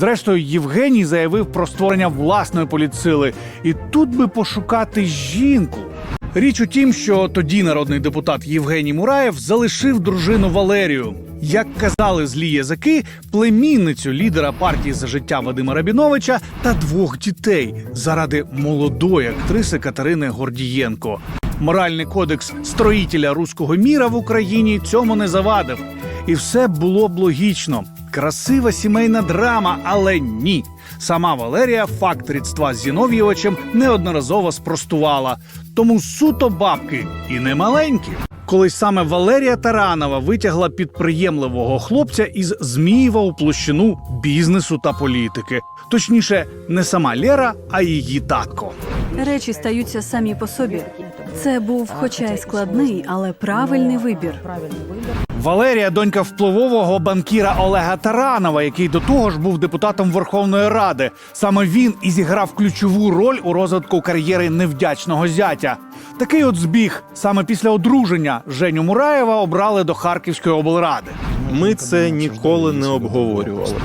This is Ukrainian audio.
Зрештою, Євгеній заявив про створення власної політсили, і тут би пошукати жінку. Річ у тім, що тоді народний депутат Євгеній Мураєв залишив дружину Валерію. Як казали злі язики, племінницю лідера партії за життя Вадима Рабіновича та двох дітей заради молодої актриси Катерини Гордієнко. Моральний кодекс строїтеля руського міра в Україні цьому не завадив. І все було б логічно. Красива сімейна драма, але ні. Сама Валерія факт рідства з Зіновійовичем неодноразово спростувала. Тому суто бабки і не маленькі. Колись саме Валерія Таранова витягла підприємливого хлопця із Змієва у площину бізнесу та політики. Точніше, не сама Лера, а її татко. Речі стаються самі по собі. Це був, хоча й складний, але правильний вибір. Валерія донька впливового банкіра Олега Таранова, який до того ж був депутатом Верховної Ради. Саме він і зіграв ключову роль у розвитку кар'єри невдячного зятя. Такий от збіг саме після одруження Женю Мураєва обрали до Харківської облради. Ми це ніколи не обговорювали.